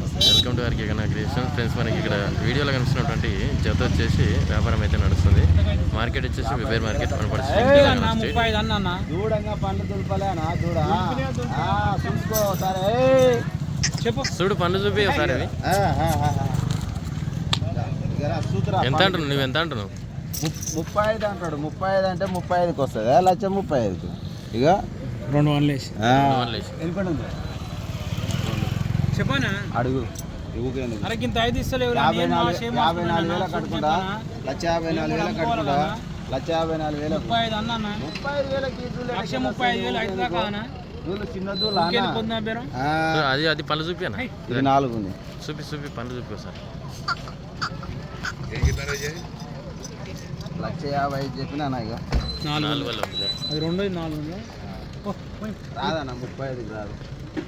Welcome to RK Kanna creation. Friends మనకి ఇక్కడ వీడియోలో కనిపిస్తున్నటువంటి జత వచ్చేసి వ్యాపారం అయితే నడుస్తుంది. మార్కెట్ వచ్చేసి విబేర్ మార్కెట్ ఐదు పండ్లు. చెప్పు. చూడు పండు చూపి ఒకసారి అది ఆ, ఆ, ఆ, ఆ. ఇక రా, చూతురా, ఎంత పండ్లు. అంటున్నావు? నువ్వు ఎంత అంటున్నావు? ముప్పై ఐదు అంటాడు. ముప్పై ఐదు అంటే ముప్పై ఐదుకి వస్తుంది. లక్ష ముప్పై ఐదుకి? ఇక రెండు వందలు వేసి ఆ, వందలు వేసి. వెళ్ళిపోయింది. చెప్పానా అడుగు. ఇవ్వకేందుకు? అరే ఇంత ఐదు ఇస్తలేవు యాభై నాలుగు యాభై నాలుగు వేల కట్టుకుంటా. లక్ష యాభై నాలుగు వేల కట్టుకుంటా. లక్ష యాభై నాలుగు వేల ముప్పై ఐదు అన్న అన్న ముప్పై ఐదు వేలకి ఇల్లు లేక లక్ష ముప్పై ఐదు వేలు అది అది పండు చూపి అన్న ఇది నాలుగు ఉంది. చూపి చూపి పండు చూపి ఒకసారి. లక్ష యాభై ఐదు చెప్పినా ఇక నాలుగు నాలుగు వేలు ఉంది. అది రెండు నాలుగు ఉంది. ఓ, పోయి. రాదన్న ముప్పై ఐదుకి రాదు.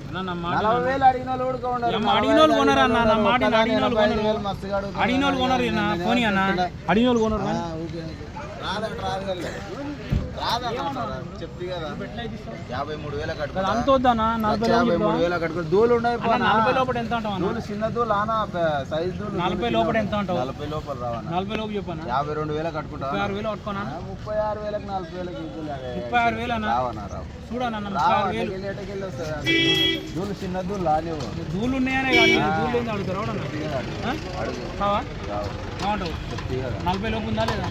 అన్న, నా మాట నలభై వేలు అడిగిన వాళ్ళు కూడా కొనరు. ఏమ్మా, అడిగిన వాళ్ళు కొనరు అన్న, నా మాట విను, ఒక్కదాన్ని అడిగిన వాళ్ళు ఎనభై ఐదు కొనరు. వేలు మస్తుగా అడుగుతున్నారు. అడిగిన వాళ్ళు కొనరు అన్న నేను పోనీ అన్న చెప్తున్నా. అడిగిన వాళ్ళు కొనరు ఆ, ఊరికే ఎందుకు? రాదంట, రాదు కదా. రాదన్న, చెప్తి కదా యాభై మూడు వేల యాభై లోపల మూడు వేల కట్టుకుంటా. దూలు ఉన్నాయి? నలభై లోపల ఎంత దూలు చిన్న దూలు ఆనా సైజ్ దూలు నలభై లోపల ఎంత అంటావు? నలభై లోపల రావన్న నలభై లోపు చెప్పానా యాభై రెండు వేల కట్టుకుంటా ముప్పై ఆరు వేలు పట్టుకోనా ఆ, ముప్పై ఆరు వేలకు నలభై వేలకు. ముప్పై ఆరు వేలు అన్న? రావన్నా రావు. చూడన్న ముప్పై ఆరు వేలు. దూలు చిన్న దూలు రానివ్వు. దూళ్ళు ఉన్నాయనే కానీ దూళ్ళు ఏంది అడుగుతారు? కావా నలభై లోపు ఉందా లేదా.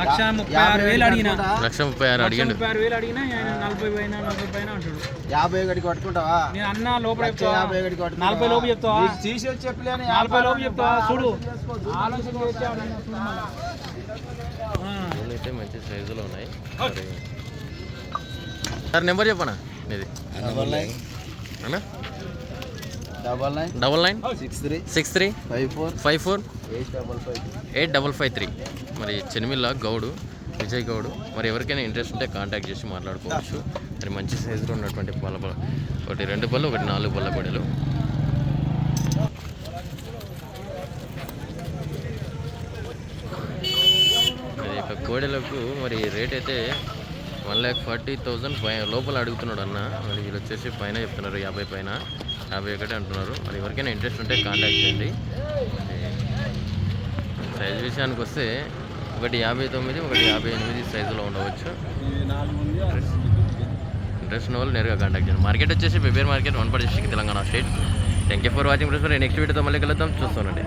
లక్ష ముప్పై ఆరు వేలు అడిగిన? లక్ష ముప్పై ఆరు అడిగిండు. ముప్పై ఆరు వేలు అడిగినా ఆయన నలభై పైన నలభై పైన అంటాడు. యాభై ఒకటికి పట్టుకుంటావా నేను అన్న లోపల యాభై? నలభై లోపు చెప్తావా? తీసి వచ్చి చెప్పలేని నలభై లోపు చెప్తావా? చూడు. ఆలోచన అయితే మంచి సైజులో ఉన్నాయి. సార్ నెంబర్ చెప్పనా? ఇది అన్నా? Double nine double nine six three six three five four five four eight double five eight double five three మరి చెనిమిల్ల గౌడు విజయ్ గౌడు. మరి ఎవరికైనా ఇంట్రెస్ట్ ఉంటే కాంటాక్ట్ చేసి మాట్లాడుకోవచ్చు. మరి మంచి సైజులో ఉన్నటువంటి ప- ఒకటి రెండు పళ్ళు ఒకటి నాలుగు పళ్ళ పొడలు మరి యొక్క కోడెలకు మరి రేట్ అయితే వన్ ల్యాక్ ఫార్టీ థౌజండ్ పై లోపల అడుగుతున్నాడు అన్న. మరి వీళ్ళు వచ్చేసి పైన చెప్తున్నారు యాభై పైన. యాభై ఒకటి అంటున్నారు. మరి ఎవరికైనా ఇంట్రెస్ట్ ఉంటే కాంటాక్ట్ చేయండి. సైజు విషయానికి వస్తే ఒకటి యాభై తొమ్మిది ఒకటి యాభై ఎనిమిది సైజులో ఉండవచ్చు. ఇంట్రెస్ట్ ఉన్న వాళ్ళు నేరుగా కాంటాక్ట్ చేయండి. మార్కెట్ వచ్చేసి బెబేర్ market one district Telangana state thank you for watching press next వీడియోతో మళ్ళీ కలుద్దాం. చూస్తానండి